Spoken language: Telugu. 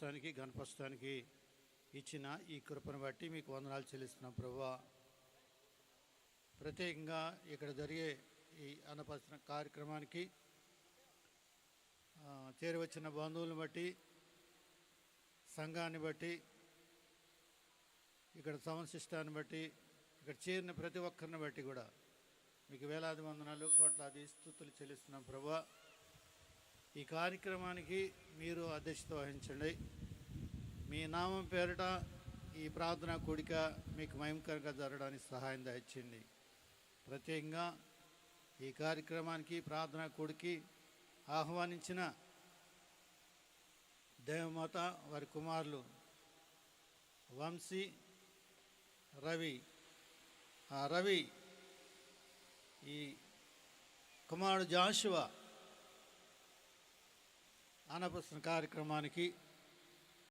మహింపరుస్తానికి గణపరుస్తానికి ఇచ్చిన ఈ కృపను బట్టి మీకు వందనాలు చెల్లిస్తున్నాం ప్రభువా ప్రత్యేకంగా ఇక్కడ జరిగే ఈ అన్నపరిచిన కార్యక్రమానికి చేరవచ్చిన బంధువులను బట్టి సంఘాన్ని బట్టి ఇక్కడ సంశిష్టాన్ని బట్టి ఇక్కడ చేరిన ప్రతి ఒక్కరిని బట్టి కూడా మీకు వేలాది వందనాలు కోట్లాది స్థుతులు చెల్లిస్తున్నాం ప్రభా. ఈ కార్యక్రమానికి మీరు అధ్యక్షత వహించండి. మీ నామం పేరిట ఈ ప్రార్థన కూడిక మీకు మహిమకరంగా జరగడానికి సహాయం దయచేయండి. ప్రత్యేకంగా ఈ కార్యక్రమానికి ప్రార్థన కూడికి ఆహ్వానించిన దేవమాత వారి కుమారులు వంశీ రవి. ఆ రవి ఈ కుమారుడు జాషువా అన్నప్రసన కార్యక్రమానికి